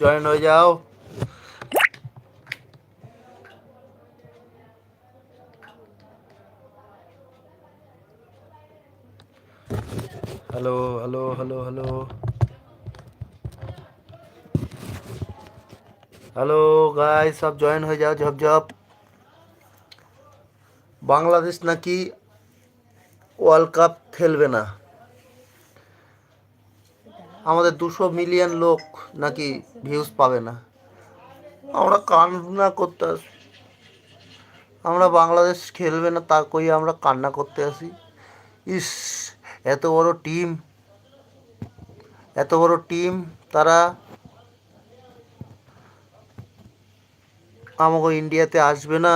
Join হয়ে যাও hello hello hello hello hello guy সব জয়েন হয়ে যাও ঝপ ঝপ বাংলাদেশ নাকি ওয়ার্ল্ড কাপ খেলবে না আমাদের দুশো মিলিয়ন লোক নাকি ভিউজ পাবে না। আমরা কান্না করতে আসি আমরা বাংলাদেশ খেলবে না, তা কই আমরা কান্না করতে আসি? ইস, এত বড় টিম এত বড় টিম তারা আমাকে ইন্ডিয়াতে আসবে না?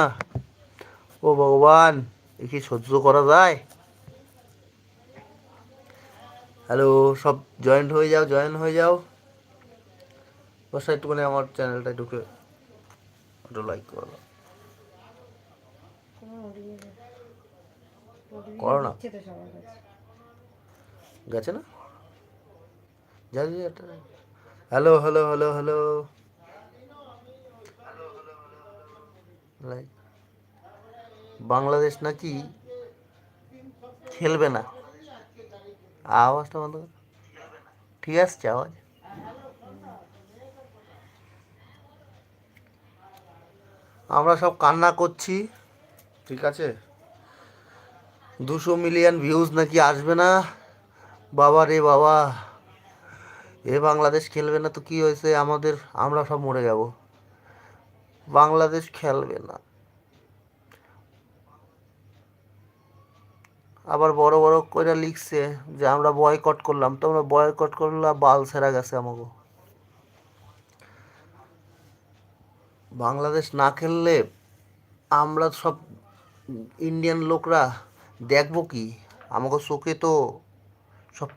ও ভগবান, এ কি সহ্য করা যায়? হ্যালো, সব জয়েন্ট হয়ে যাও জয়েন হয়ে যাও। বসা একটুখানি, আমার চ্যানেলটা ঢুকে একটু লাইক করে। করো না। গেছে না? Hello hello hello hello. Bangladesh নাকি খেলবে না। আওয়াজটা বন্ধ কর। ঠিক আসছে আওয়াজ? আমরা সব কান্না করছি, ঠিক আছে? দুশো মিলিয়ন ভিউজ নাকি আসবে না? বাবা রে বাবা, এ বাংলাদেশ খেলবে না তো কি হয়েছে? আমাদের, আমরা সব মরে যাব। বাংলাদেশ খেলবে না। আবার বড় বড় করে লিখছে যে আমরা বয়কট করলাম। তোমরা বয়কট করলা, বাল সেরা গেছে আমাকে বাংলাদেশ না খেললে আমরা সব ইন্ডিয়ান লোকরা দেখব কি? আমাকে চোখে তো সব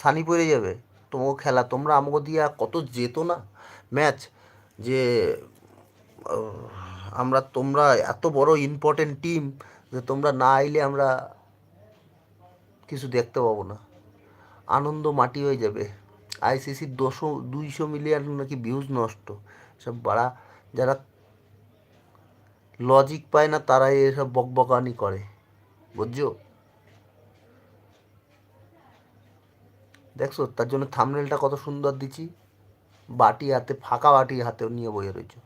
সানি পড়ে যাবে। তোমাকে খেলা তোমরা আমাকে দিয়া কত যেত না? ম্যাচ যে আমরা তোমরা এত বড় ইম্পর্টেন্ট টিম যে তোমরা না আইলে আমরা কিছু দেখতে পাবো না। আনন্দ মাটি হয়ে যাবে। আইসিসির দুশো, দুইশো মিলিয়ন নাকি ভিউজ নষ্ট। সব বাড়া, যারা লজিক পায় না, তারাই এসব বকবকানি করে। বুঝছ? দেখছ? তার জন্য থামনেলটা কত সুন্দর দিচ্ছি। বাটি হাতে, ফাঁকা বাটি হাতে নিয়ে বয়ে রয়েছে।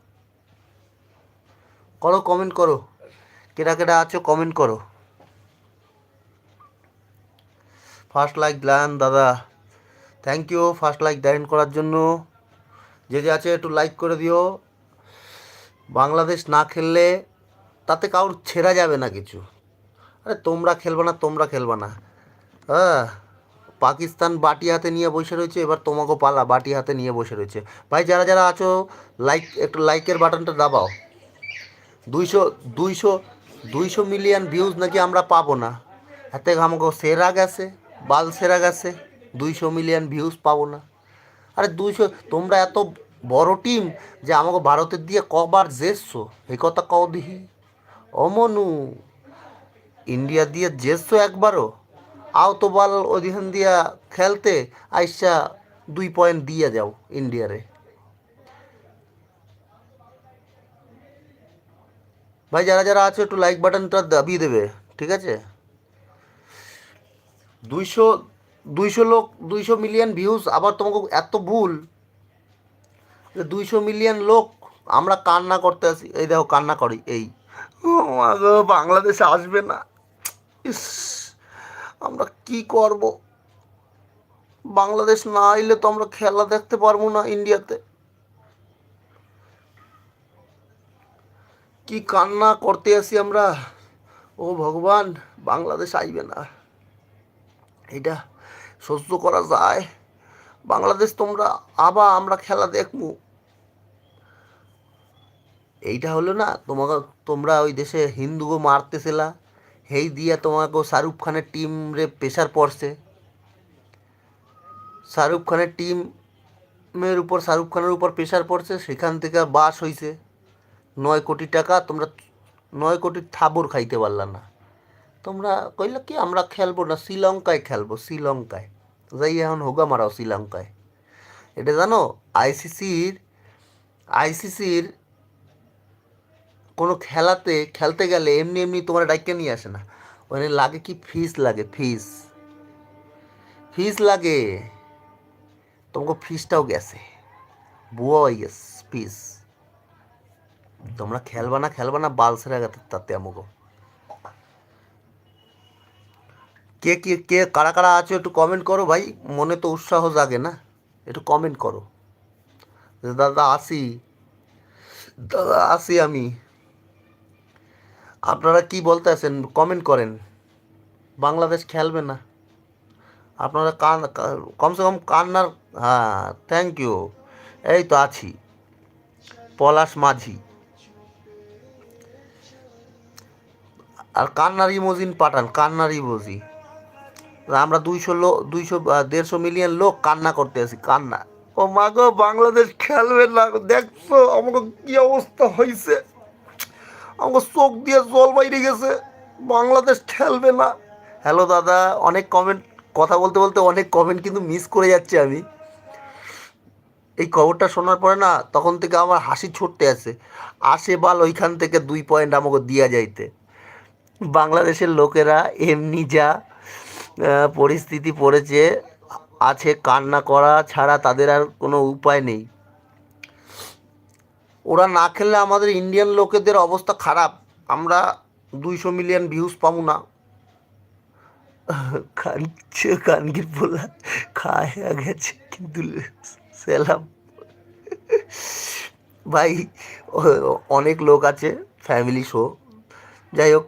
করো কমেন্ট করো। কেটা কেটা আছো কমেন্ট করো। ফার্স্ট লাইক দেন দাদা। থ্যাংক ইউ ফার্স্ট লাইক দেন করার জন্য। যে যে আছে, একটু লাইক করে দিও। বাংলাদেশ না খেললে তাতে কারোর ছেঁড়া যাবে না কিছু। আরে তোমরা খেলবে না, তোমরা খেলবে না। হ্যাঁ পাকিস্তান বাটি হাতে নিয়ে বসে রয়েছে, এবার তোমাকেও পালা, বাটি হাতে নিয়ে বসে রয়েছে। ভাই, যারা যারা আছো লাইক একটু লাইকের বাটনটা দাবাও। দুইশো দুইশো দুইশো মিলিয়ন ভিউজ নাকি আমরা পাবো না। হাতে আমাকে সেরা গেছে। বাল সেরা গেছে, দুইশো মিলিয়ন ভিউজ পাবো না। আরে দুইশো, তোমরা এত বড় টিম যে আমাকে ভারতের দিয়ে কবার জেসছো এই কথা কও দিহি অমনু ইন্ডিয়া দিয়ে জেসছো একবারও? আও তো বল ওদিন দিয়া খেলতে আইসা দুই পয়েন্ট দিয়ে যাও ইন্ডিয়ারে। ভাই, যারা যারা আছে, একটু লাইক বাটনটা দাবিয়ে দেবে, ঠিক আছে? দুইশো দুইশো লোক, দুইশো মিলিয়ন ভিউজ আবার তোমাকে এত ভুল যে দুইশো মিলিয়ন লোক আমরা কান্না করতে আসি এই দেখো, কান্না করি, এই। বাংলাদেশে আসবে না। ইস, আমরা কি করব? বাংলাদেশ না আইলে তো আমরা খেলা দেখতে পারব না ইন্ডিয়াতে। কি কান্না করতে আসি আমরা? ও ভগবান, বাংলাদেশ আইবে না। এটা সহ্য করা যায়। বাংলাদেশ তোমরা আবার আমরা খেলা দেখব। এইটা হলো না, তোমাকে, তোমরা ওই দেশে হিন্দুকে মারতেছিলা, হেই দিয়া তোমাকে শাহরুখ খানের টিম রে প্রেশার পড়ছে। শাহরুখ খানের টিমের উপর, শাহরুখ খানের উপর প্রেশার পড়ছে, সেখান থেকে বাস হইছে। নয় কোটি টাকা তোমরা, নয় কোটি থাবর খাইতে পারলা না। তোমরা কইলে কি, আমরা খেলব না, শ্রীলঙ্কায় খেলব, শ্রীলঙ্কায়। যাই এখন হোগা মারাও শ্রীলঙ্কায়। এটা জানো আইসিসির আইসিসির কোনো খেলাতে, খেলতে গেলে এমনি এমনি তোমার ডাইকে নিয়ে আসে না। ওখানে লাগে কি, ফিস লাগে, ফিস। ফিস লাগে। তোমাকে ফিসটাও গেছে। বুয়া হয়ে গেছে, ফিস। তোমরা খেলবা না খেলবা না, বালসেরা গেছে তাতে আমাকে। কে কে কে, কারা কারা আছো একটু কমেন্ট করো ভাই। মনে তো উৎসাহ জাগে না। একটু কমেন্ট করো। দাদা আসি। দাদা আসি আমি। আপনারা কি বলতে আছেন? কমেন্ট করেন। বাংলাদেশ খেলবে না। আপনারা কান কমসে কম কান্নার হ্যাঁ থ্যাংক ইউ এই তো আছি। পলাশ মাঝি। আর কান্নার ইমোজিন পাঠান, কান্নার ইমোজি। আমরা দুইশো লোক দুইশো দেড়শো মিলিয়ন লোক কান্না করতে আছি কান্না। ও মা গো বাংলাদেশ খেলবে না। দেখছ আমাকে কি অবস্থা হয়েছে আমাকে চোখ দিয়ে জল বাইরে গেছে। বাংলাদেশ খেলবে না। হ্যালো দাদা অনেক কমেন্ট কথা বলতে বলতে অনেক কমেন্ট কিন্তু মিস করে যাচ্ছে আমি। এই খবরটা শোনার পরে না তখন থেকে আমার হাসি ছুটতে আছে। আসে বাল ওইখান থেকে দুই পয়েন্ট আমাকে দিয়া যাইতে। বাংলাদেশের লোকেরা এমনি যা পরিস্থিতি পড়েছে, আছে কান্না করা ছাড়া তাদের আর কোনো উপায় নেই। ওরা না খেললে আমাদের ইন্ডিয়ান লোকেদের অবস্থা খারাপ। আমরা দুইশো মিলিয়ন ভিউজ পাবো না। কানছে কানগির বলা খায়া গেছে কিন্তু সেলাম। ভাই, অনেক লোক আছে ফ্যামিলি শো যাই হোক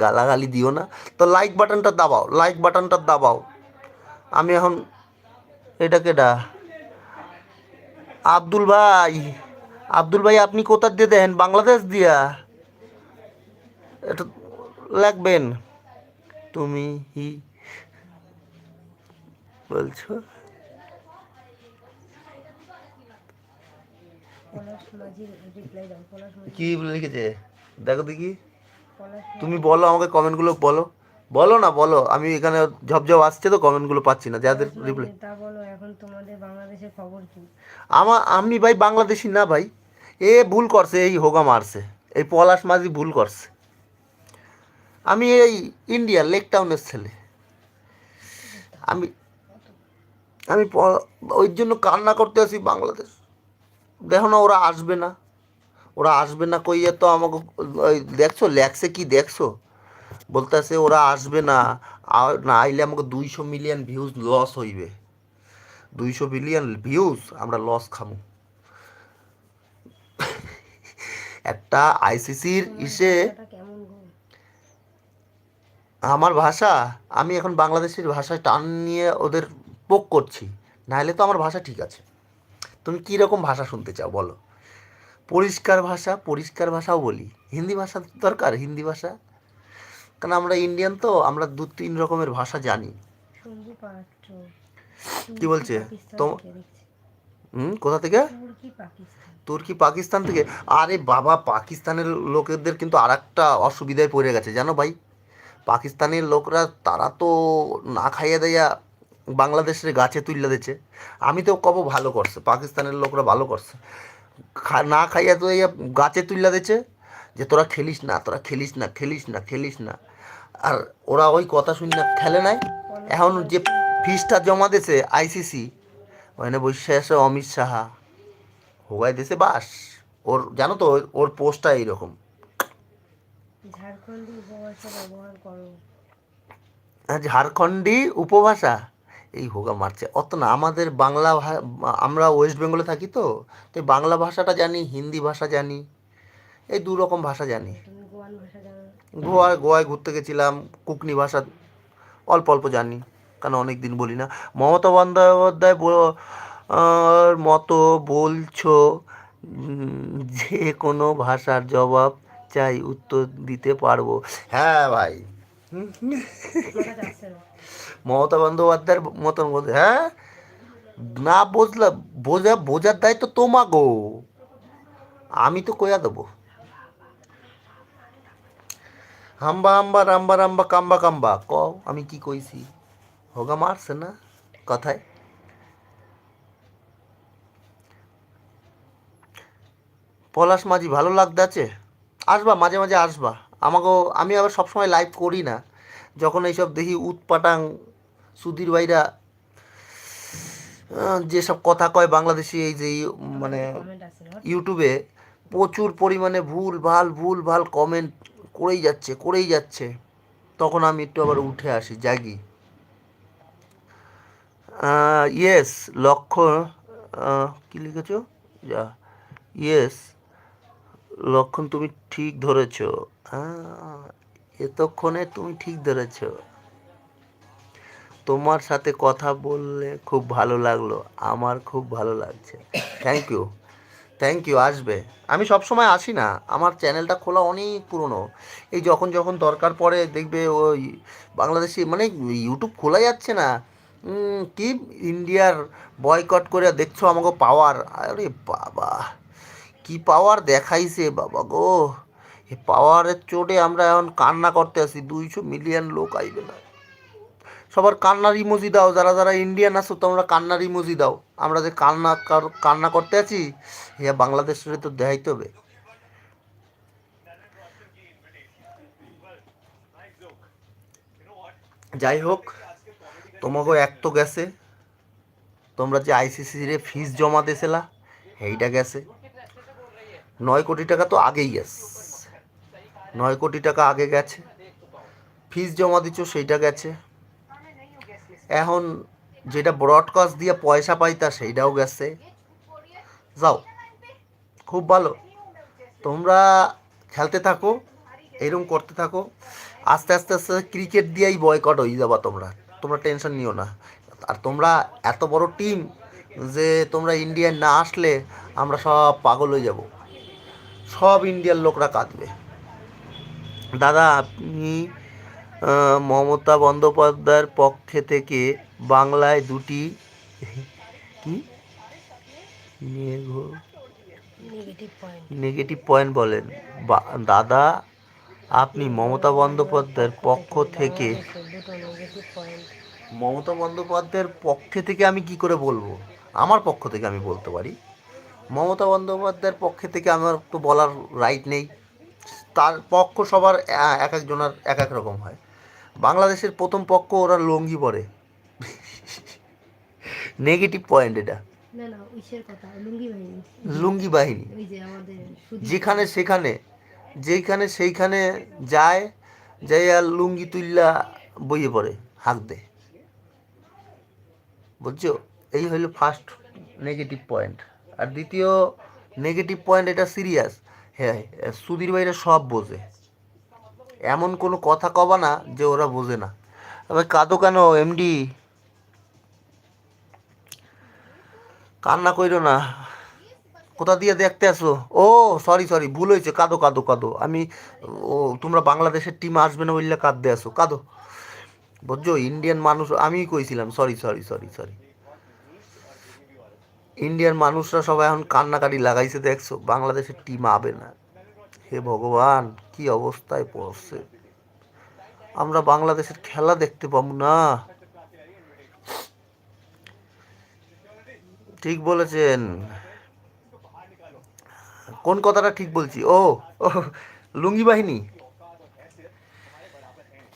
গালাগালি দিও না। তো লাইক বাটনটা দাবাও লাইক বাটনটা দাবাও। আমি এখন এটা কেডা? আব্দুল ভাই আব্দুল ভাই আপনি কোথা দিয়ে দেন? বাংলাদেশ দিয়া। এটা লাগবেন। তুমি হি বলছো? কি লিখেছে? দেখো দেখি। তুমি বলো আমাকে কমেন্টগুলো বলো। বলো না বলো। আমি এখানে ঝপঝপ আসছে তো কমেন্টগুলো পাচ্ছি না যাদের রিপ্লাই তা বলো এখন তোমাদের বাংলাদেশের খবর কি? আমার আমি ভাই বাংলাদেশি না ভাই। এ ভুল করছে এই হোগা মারছে। এই পলাশ মাঝি ভুল করছে। আমি এই ইন্ডিয়া লেক টাউনের ছেলে। আমি আমি ওই জন্য কান্না করতে আসি বাংলাদেশ। দেখো না ওরা আসবে না। ওরা আসবে না কইয়া তো আমাকে ওই দেখছ ল্যাক্সে কি দেখছ? বলতেছে ওরা আসবে না না আইলে আমাকে দুইশো মিলিয়ন ভিউজ লস হইবে। দুইশো মিলিয়ন ভিউজ আমরা লস খামু। একটা আইসিসির ইসে আমার ভাষা আমি এখন বাংলাদেশের ভাষায় টান নিয়ে ওদের পোক করছি। নাহলে তো আমার ভাষা ঠিক আছে। তুমি কী রকম ভাষা শুনতে চাও বলো? পরিষ্কার ভাষা পরিষ্কার ভাষাও বলি। হিন্দি ভাষা দরকার হিন্দি ভাষা। কারণ আমরা ইন্ডিয়ান তো আমরা দু তিন রকমের ভাষা জানি। কি বলছে? তো- হুম কোথা থেকে? তুর্কি পাকিস্তান। থেকে। আরে বাবা পাকিস্তানের লোকেদের কিন্তু আর একটা অসুবিধায় পড়ে গেছে জানো ভাই? পাকিস্তানের লোকরা তারা তো না খাইয়া দেয়া বাংলাদেশের গাছে তুললে দিচ্ছে আমি তো কব ভালো করছে পাকিস্তানের লোকরা ভালো করছে। না খাইয়া তো গাছে তুললে দিচ্ছে যে তোরা খেলিস না তোরা খেলিস না খেলিস না খেলিস না। আর ওরা ওই কথা শুনি না খেলে নাই। এখন যে ফিসটা জমা দিয়েছে আইসিসি ওখানে বসে আছে অমিত সাহা। হোগাই দেশে বাস। ওর জানো তো ওর- ওর পোস্টটা এইরকম। ঝাড়খণ্ডী উপভাষা? এই হোগা মারছে। অত না আমাদের বাংলা ভা- আমরা ওয়েস্ট বেঙ্গলে থাকি তো তাই বাংলা ভাষাটা জানি হিন্দি ভাষা জানি এই দু রকম ভাষা জানি। তুমি গোয়ান ভাষা জানো গোয়ায় গোয়ায় ঘুরতে গেছিলাম কুকনি ভাষা অল্প অল্প জানি কারণ অনেক দিন বলি না। মমতা বন্দ্যোপাধ্যায় মতো বলছো যে কোনো ভাষার জবাব চাই উত্তর দিতে পারব। হ্যাঁ ভাই। মমতা বন্দ্যোপাধ্যায়ের মতন হ্যাঁ? না বুঝলা, বোঝা, বোঝার দায়িত্ব তোমাগো। আমি তো কয়া দেবো। হাম্বা হাম্বা, রাম্বা রাম্বা, কাম্বা কাম্বা ক আমি কি কইছি? হোগা মারছে না কথায়? পলাশ মাঝি ভালো লাগতেছে আসবা, মাঝে মাঝে আসবা। আমাকেও, আমি আবার সবসময় লাইভ করি না। যখন এইসব দেখি উৎপাটাং সুধীর ভাইরা যেসব কথা কয় বাংলাদেশি এই যে মানে ইউটিউবে প্রচুর পরিমাণে ভুল ভালো ভুল ভালো কমেন্ট করেই যাচ্ছে করেই যাচ্ছে। তখন আমি একটু আবার উঠে আসি জাগি। ইয়েস লক্ষ্য কি লিখেছ? যা ইয়েস লক্ষণ তুমি ঠিক ধরেছ। এতক্ষণে তুমি ঠিক ধরেছ। তোমার সাথে কথা বললে খুব ভালো লাগল, আমার খুব ভালো লাগছে। থ্যাংক ইউ থ্যাংক ইউ আসবে। আমি সব সময় আসি না, আমার চ্যানেলটা খোলা অনেক পুরনো। এই যখন যখন দরকার পড়ে দেখবে ওই বাংলাদেশি মানে ইউটিউব খোলা যাচ্ছে না। কি ইন্ডিয়ার বয়কট করে দেখছ আমাকে পাওয়ার আরে বাবা, কি পাওয়ার দেখাইছে বাবা গো। এ পাওয়ারের চোটে আমরা এখন কান্না করতে আসি, দুইশো মিলিয়ন লোক আইবে না। সবার কান্নার ইমোজি দাও, যারা যারা ইন্ডিয়ান আছো, তোমরা কান্নার ইমোজি দাও। আমরা যে কান্না কান্না করতে আছি হ্যাঁ বাংলাদেশের তো দেখাইতে হবে। যাই হোক, তোমাকেও এক তো গেছে। তোমরা যে আইসিসি রে ফিস জমা দিয়েছিলা, এইটা গেছে। নয় কোটি টাকা তো আগেই গেছে। নয় কোটি টাকা আগে গেছে। ফিস জমা দিচ্ছ, সেইটা গেছে। এখন যেটা ব্রডকাস্ট দিয়ে পয়সা পাইতা সেইটাও গেছে। যাও, খুব ভালো। তোমরা খেলতে থাকো এরকম করতে থাকো। আস্তে আস্তে আস্তে ক্রিকেট দিয়েই বয়কট হয়ে যাবা তোমরা। তোমরা টেনশন নিও না। আর তোমরা এত বড় টিম যে তোমরা ইন্ডিয়ায় না আসলে আমরা সব পাগল হয়ে যাব। সব ইন্ডিয়ার লোকরা কাঁদবে। দাদা, আপনি মমতা বন্দ্যোপাধ্যায়ের পক্ষে থেকে বাংলায় দুটি কি? নেগেটিভ পয়েন্ট বলেন। বা- দাদা আপনি মমতা বন্দ্যোপাধ্যায়ের পক্ষ থেকে মমতা বন্দ্যোপাধ্যায়ের পক্ষে থেকে আমি কি করে বলব? আমার পক্ষ থেকে আমি বলতে পারি। মমতা বন্দ্যোপাধ্যায়ের পক্ষে থেকে আমার তো বলার রাইট নেই। তার পক্ষ সবার এক একজনের এক এক রকম হয়। বাংলাদেশের প্রথম পক্ষ ওরা লঙ্গি পরে। নেগেটিভ পয়েন্ট এটা। লুঙ্গি বাহিনী। যেখানে সেখানে যেখানে সেইখানে যায় যাই আর লুঙ্গি তুললা বইয়ে পড়ে হাঁক দে। বুঝছ? এই হইল ফার্স্ট নেগেটিভ পয়েন্ট আর দ্বিতীয় নেগেটিভ পয়েন্ট এটা সিরিয়াস হ্যাঁ সুধীর ভাইরা সব বোঝে। এমন কোনো কথা কবা না যে ওরা বোঝে না। তবে কাঁদো কেন এমডি কান্না কইরো না। কোথা দিয়ে দেখতে আসো? ও সরি সরি ভুল হয়েছে। কাঁদো কাঁদো কাঁদো। আমি, ও, তোমরা বাংলাদেশের টিম আসবে না বললে কাঁদতে আসো। কাঁদো। বুঝছ? ইন্ডিয়ান মানুষ আমি কইছিলাম। Sorry sorry sorry sorry Indian মানুষরা সবাই এখন কান্নাকাটি লাগাইছে, দেখছ? বাংলাদেশের টিম আবে না। হে ভগবান, কি অবস্থায় পড়ছে? আমরা বাংলাদেশের খেলা দেখতে পাবো না। ঠিক বলেছেন। কোন কথাটা ঠিক বলছি? ও লুঙ্গি বাহিনী।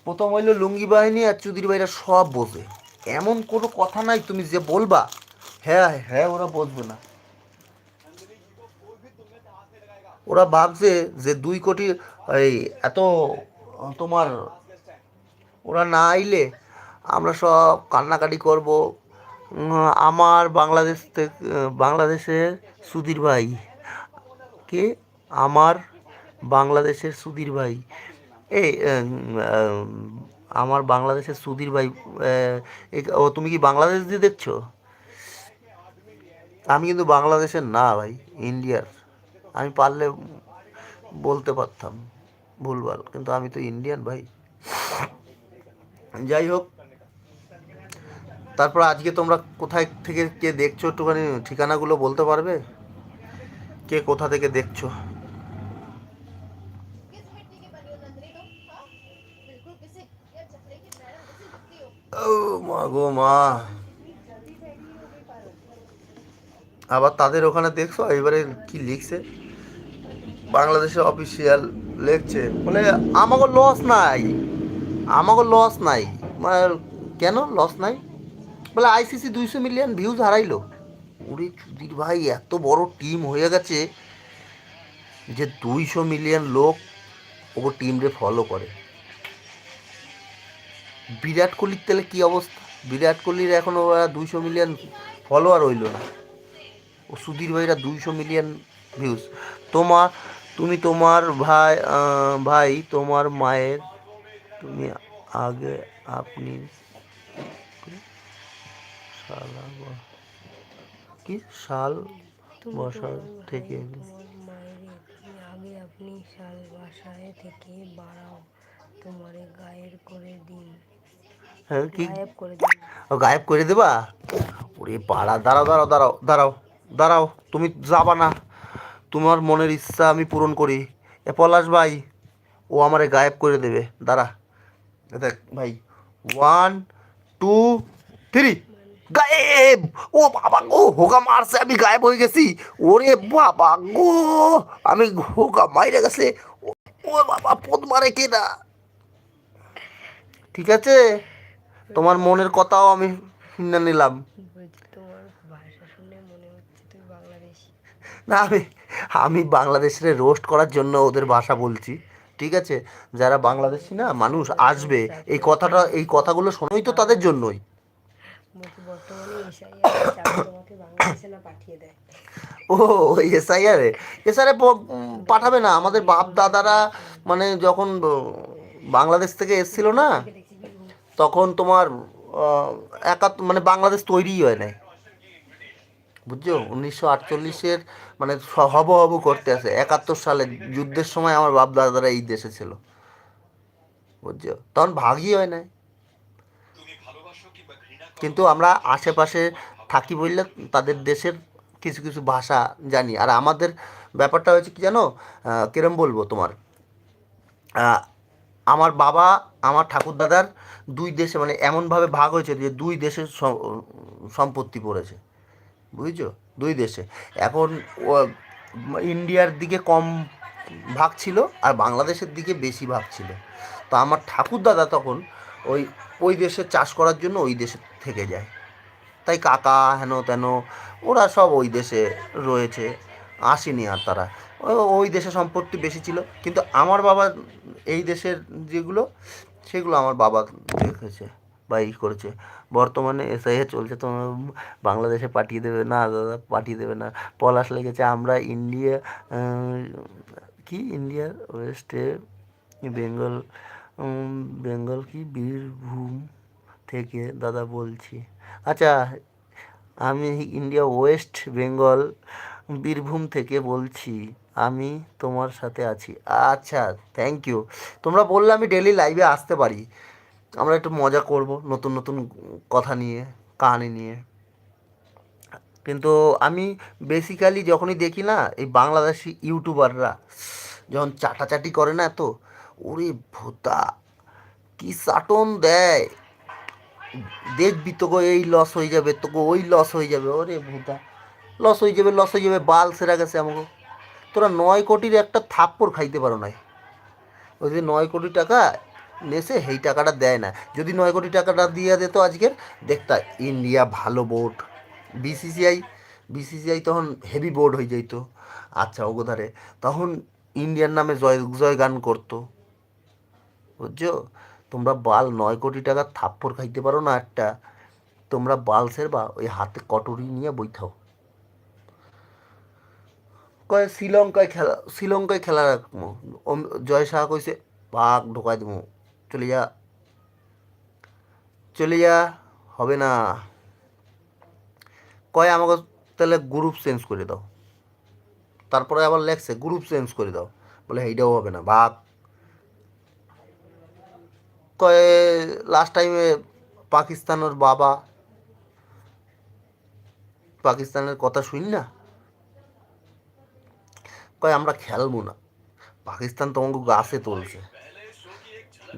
প্রথম হইল লুঙ্গি বাহিনী আর চুদির ভাইরা সব বোঝে। এমন কোনো কথা নাই তুমি যে বলবা। হ্যাঁ হ্যাঁ ওরা বুঝবে না। ওরা ভাবছে যে দুই কোটি, এই এত, তোমার, ওরা না আইলে আমরা সব কান্নাকাটি করব। আমার বাংলাদেশ থেকে, বাংলাদেশের সুধীর ভাই। কে? আমার বাংলাদেশের সুধীর ভাই। এই আমার বাংলাদেশের সুধীর ভাই ও, তুমি কি বাংলাদেশ দিয়ে দেখছ? আমি কিন্তু বাংলাদেশের না ভাই, ইন্ডিয়ার। আমি পারলে বলতে পারতাম ভুলভাল, কিন্তু আমি তো ইন্ডিয়ান ভাই। যাই হোক, তারপর আজকে তোমরা কোথায় থেকে কে দেখছ একটুখানি ঠিকানাগুলো বলতে পারবে? কে কোথা থেকে দেখছ? মা গো মা। আবার তাদের ওখানে দেখছ? এবারে কি লিখছে? বাংলাদেশের অফিসিয়াল লেখছে। বলে আমাকে লস নাই। আমাকে লস নাই। মানে কেন লস নাই? বলে আইসিসি দুইশো মিলিয়ন ভিউজ হারাইলো। ওরে চুদির ভাই, এত বড় টিম হয়ে গেছে যে দুইশো মিলিয়ন লোক ওকে টিমরে ফলো করে। বিরাট কোহলির তাহলে কী অবস্থা? বিরাট কোহলির এখনও দুইশো মিলিয়ন ফলোয়ার হইল না। ও সুধীর ভাইরা দুইশো মিলিয়ন ভিউজ তোমার তুমি তোমার ভাই ভাই তোমার মায়ের তুমি আগে আপনি কি? শাল বসার থেকে আগে আপনি শাল বাসায় থেকে বাড়াও তোমারে গায়ের করে দিন। হ্যাঁ কি? গায়েব করে দিন। ও গায়েব করে দেবা? ওরে পাড়া দাঁড়াও দাঁড়াও দাঁড়াও দাঁড়াও দাঁড়াও তুমি যাবা না। তোমার মনের ইচ্ছা আমি পূরণ করি। এ পলাশ ভাই ও আমারে গায়েব করে দেবে। দাঁড়া। দেখ ভাই। ওয়ান টু থ্রি গায়েব! ও বাবা গো হোকা মারছে আমি গায়েব হয়ে গেছি। ওরে বাবা গো আমি হোকা মাইরে গেছে। ও বাবা পদ মারে কে না? ঠিক আছে? তোমার মনের কথাও আমি শুনে নিলাম। না আমি আমি বাংলাদেশের রোস্ট করার জন্য ওদের ভাষা বলছি ঠিক আছে? যারা বাংলাদেশি না মানুষ আসবে এই কথাটা এই কথাগুলো শোনোই তো তাদের জন্যই। এসআইআর ও এসআইআরে এসআরে পাঠাবে না। আমাদের বাপ দাদারা মানে যখন বাংলাদেশ থেকে এসছিল না তখন তোমার একাত্তর মানে বাংলাদেশ তৈরিই হয় নাই। বুঝছ? উনিশশো আটচল্লিশের মানে হব হব করতে আছে একাত্তর সালে যুদ্ধের সময় আমার বাপ দাদারা এই দেশে ছিল। বুঝছ? তখন ভাগই হয় নাই। কিন্তু আমরা আশেপাশে থাকি বললে তাদের দেশের কিছু কিছু ভাষা জানি। আর আমাদের ব্যাপারটা হয়েছে কি জানো? কিরম বলব তোমার? আমার বাবা, আমার ঠাকুরদাদার দুই দেশে মানে এমনভাবে ভাগ হয়েছে যে দুই দেশের সম্পত্তি পড়েছে। বুঝছ? দুই দেশে। এখন ইন্ডিয়ার দিকে কম ভাগ ছিল আর বাংলাদেশের দিকে বেশি ভাগ ছিল। তো আমার ঠাকুরদাদা তখন ওই ওই দেশে চাষ করার জন্য ওই দেশে থেকে যায়। তাই কাকা, হেন তেন, ওরা সব ওই দেশে রয়েছে, আসেনি আর তারা। ওই দেশে সম্পত্তি বেশি ছিল। কিন্তু আমার বাবা, এই দেশের যেগুলো, সেগুলো আমার বাবা দেখেছে। বা ই করেছে। বর্তমানে এসআইএ চলছে, তো বাংলাদেশে পাঠিয়ে দেবে না, দাদা পাঠিয়ে দেবে না। পলাশ লেগেছে, আমরা ইন্ডিয়া কি ইন্ডিয়ার ওয়েস্টে বেঙ্গল বেঙ্গল কি, বীরভূম থেকে দাদা বলছি। আচ্ছা আমি ইন্ডিয়া, ওয়েস্ট বেঙ্গল, বীরভূম থেকে বলছি, আমি তোমার সাথে আছি। আচ্ছা থ্যাংক ইউ তোমরা বললে আমি ডেলি লাইভে আসতে পারি। আমরা একটু মজা করব নতুন নতুন কথা নিয়ে, কাহানি নিয়ে। কিন্তু আমি বেসিক্যালি যখনই দেখি না, এই বাংলাদেশি ইউটিউবাররা যখন চাটাচাটি করে না তো, ওরে ভোতা, কি চাটন দেয়? দেখবি তোকে এই লস হয়ে যাবে, তোকে ওই লস হয়ে যাবে, ওরে ভূতা। লস হয়ে যাবে লস হয়ে যাবে, বাল সেরা গেছে আমাকে। তোরা নয় কোটির একটা থাপ্পড় খাইতে পারো নাই। ওই যে নয় কোটি টাকা নেছে, সেই টাকাটা দেয় না। যদি নয় কোটি টাকাটা দিয়ে দিত আজকের দেখতা ইন্ডিয়া ভালো বোর্ড বিসিসিআই বিসিসিআই তখন হেভি বোর্ড হয়ে যেত আচ্ছা ওগোধারে তখন ইন্ডিয়ার নামে জয় জয় গান করতো। বুঝছ? তোমরা বাল নয় কোটি টাকা থাপ্পড় খাইতে পারো না একটা। তোমরা বালসের বা ওই হাতে কটরি নিয়ে বইথাও কয়, শ্রীলঙ্কায় খেলা শ্রীলঙ্কায় খেলা রাখব জয় শাহ কইছে, পাক ঢোকাই দেবো চলে যা চলে যা হবে না। কয় আমাকে তাহলে গ্রুপ চেঞ্জ করে দাও। তারপরে আবার লেখছে গ্রুপ চেঞ্জ করে দাও। বলে এইটাও হবে না ভাগ কয়ে লাস্ট টাইমে পাকিস্তানের বাবা, পাকিস্তানের কথা শুনি না? কয়, আমরা খেলব না। পাকিস্তান তোমাকে গাছে তুলছে।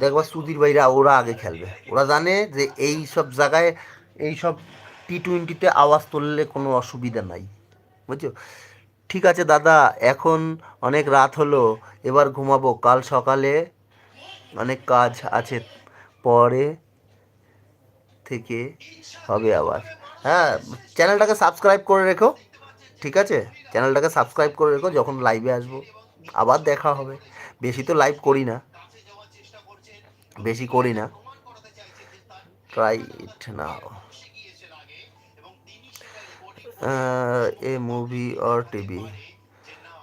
দেখবা সুধীর ভাইরা ওরা আগে খেলবে। ওরা জানে যে এই সব জায়গায়, এই সব টি টোয়েন্টিতে আওয়াজ তুললে কোনো অসুবিধা নাই। বুঝছ? ঠিক আছে দাদা, এখন অনেক রাত হলো, এবার ঘুমাবো। কাল সকালে অনেক কাজ আছে, পরে থেকে হবে আবার। হ্যাঁ চ্যানেলটাকে সাবস্ক্রাইব করে রেখো, ঠিক আছে? চ্যানেলটাকে সাবস্ক্রাইব করে রেখো, যখন লাইভে আসব, আবার দেখা হবে। বেশি তো লাইভ করি না। বেশি করি না। Try it now a movie or TV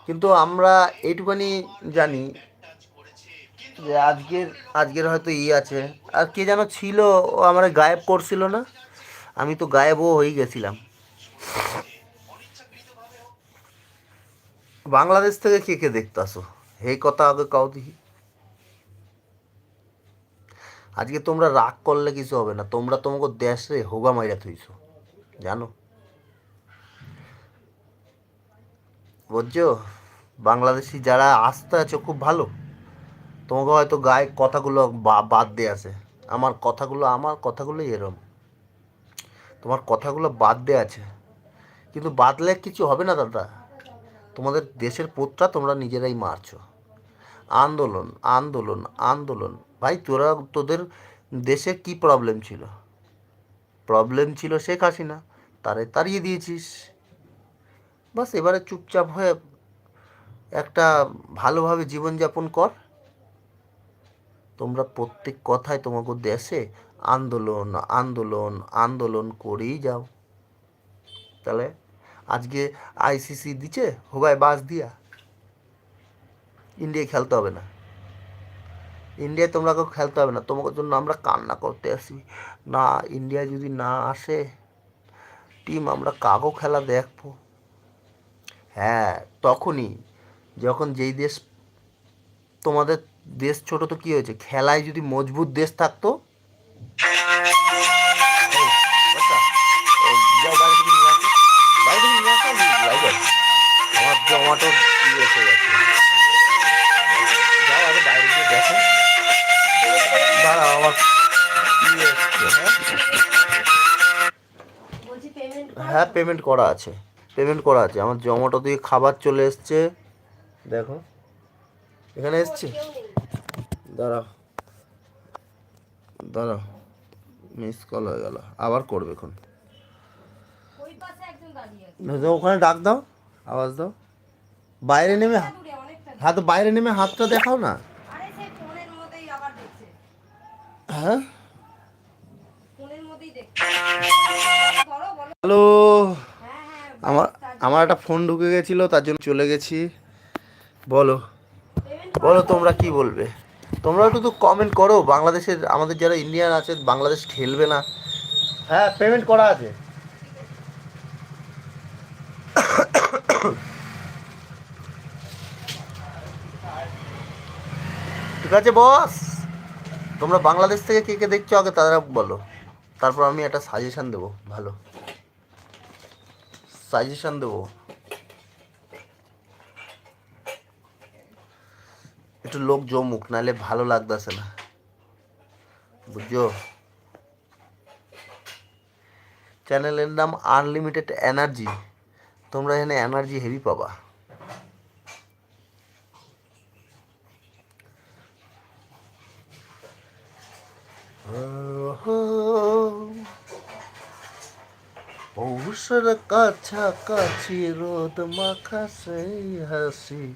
কিন্তু আমরা এইটুখানি জানি যে আজকের আজকের হয়তো ই আছে। আর কে যেন ছিল, ও আমার গায়েব করছিল না। আমি তো গায়েবও হয়ে গেছিলাম। বাংলাদেশ থেকে কে কে দেখতে আসো এই কথা আগে কাউ দেখি। আজকে তোমরা রাগ করলে কিছু হবে না। তোমরা তোমাকে দেশে হোগা মাইরা থইছো। জানো? বুঝছ বাংলাদেশি যারা আসতে আছে, খুব ভালো। তোমাকে হয়তো গায়ে কথাগুলো বাদ দিয়ে আছে। আমার কথাগুলো আমার কথাগুলো এরম। তোমার কথাগুলো বাদ দিয়ে আছে। কিন্তু বাদলে কিছু হবে না দাদা। তোমাদের দেশের পোতটা তোমরা নিজেরাই মারছো। আন্দোলন আন্দোলন আন্দোলন। ভাই, তোরা তোদের দেশে কি প্রবলেম ছিল? প্রবলেম ছিল শেখ হাসিনা। তারে তাড়িয়ে দিয়েছিস। বাস এবারে চুপচাপ হয়ে একটা ভালোভাবে জীবনযাপন কর। তোমরা প্রত্যেক কথায় তোমাকে দেশে আন্দোলন আন্দোলন আন্দোলন করেই যাও। তাহলে আজকে আইসিসি দিচ্ছে হোগায় বাস দিয়া। ইন্ডিয়ায় খেলতে হবে না। ইন্ডিয়ায় তোমরা কেউ খেলতে হবে না। তোমার জন্য আমরা কান্না করতে আসি। না ইন্ডিয়া যদি না আসে টিম আমরা কাগো খেলা দেখব। হ্যাঁ তখনই যখন যেই দেশ, তোমাদের দেশ ছোট তো কী হয়েছে? খেলায় যদি মজবুত দেশ থাকতো হ্যাঁ পেমেন্ট করা আছে। পেমেন্ট করা আছে। আমার জমাটো দিয়ে খাবার চলে এসছে। দেখো। এখানে এসছে? দাঁড়াও। দাঁড়াও। মিস কল হয়ে গেল। আবার করবে এখন। ওখানে ডাক দাও। আওয়াজ দাও। বাইরে নেমে হাত বাইরে নেমে হাতটা দেখাও না। হ্যাঁ? হ্যালো হ্যাঁ হ্যাঁ আমার আমার একটা ফোন ঢুকে গেছিল তার জন্য চলে গেছি। বলো। বলো তোমরা কি বলবে? তোমরা একটু তো কমেন্ট করো বাংলাদেশের আমাদের যারা ইন্ডিয়ান আছে বাংলাদেশ খেলবে না। হ্যাঁ পেমেন্ট করা আছে। ঠিক আছে বস তোমরা বাংলাদেশ থেকে কে কে দেখছ আগে তারা বলো। তারপর আমি একটা সাজেশন দেবো ভালো। সাজেশন দেবো। একটু লোক জমুক, নাহলে ভালো লাগতেছে না। বুঝছ? চ্যানেলের নাম আনলিমিটেড এনার্জি তোমরা এখানে এনার্জি হেভি পাবা। পৌষের কাছাকাছি রোদ মাখা সেই হাসি।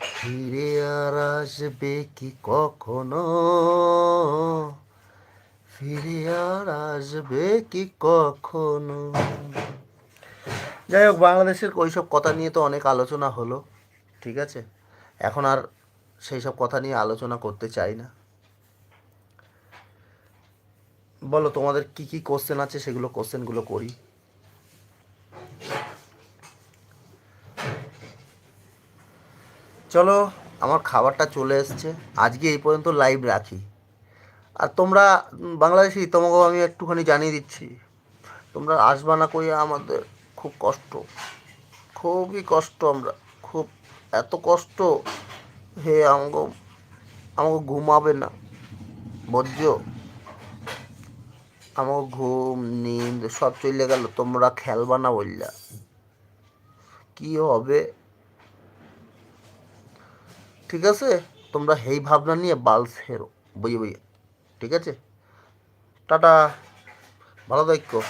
ফিরে আর আসবে কি কখনো? ফিরে আর আসবে কি কখনো? যাই হোক, বাংলাদেশের ওইসব কথা নিয়ে তো অনেক আলোচনা হলো, ঠিক আছে? এখন আর সেই সব কথা নিয়ে আলোচনা করতে চাই না। বলো, তোমাদের কি কি কোশ্চেন আছে? সেগুলো কোশ্চেনগুলো করি। চলো আমার খাবারটা চলে এসছে। আজকে এই পর্যন্ত লাইভ রাখি। আর তোমরা বাংলাদেশি তোমাকেও আমি একটুখানি জানিয়ে দিচ্ছি। তোমরা আসবা না করিয়া আমাদের খুব কষ্ট। খুবই কষ্ট আমরা। খুব এত কষ্ট। হে আমাকে আমাকে ঘুমাবে না। বুঝছ আমাকে ঘুম নিন্দ সব চলে গেল। তোমরা খেলবা না বললা। কি হবে? ঠিক আছে? তোমরা হেই ভাবনা নিয়ে বাল হেরো বইয়ে বইয়ে। ঠিক আছে? টাটা, ভালো থাকো।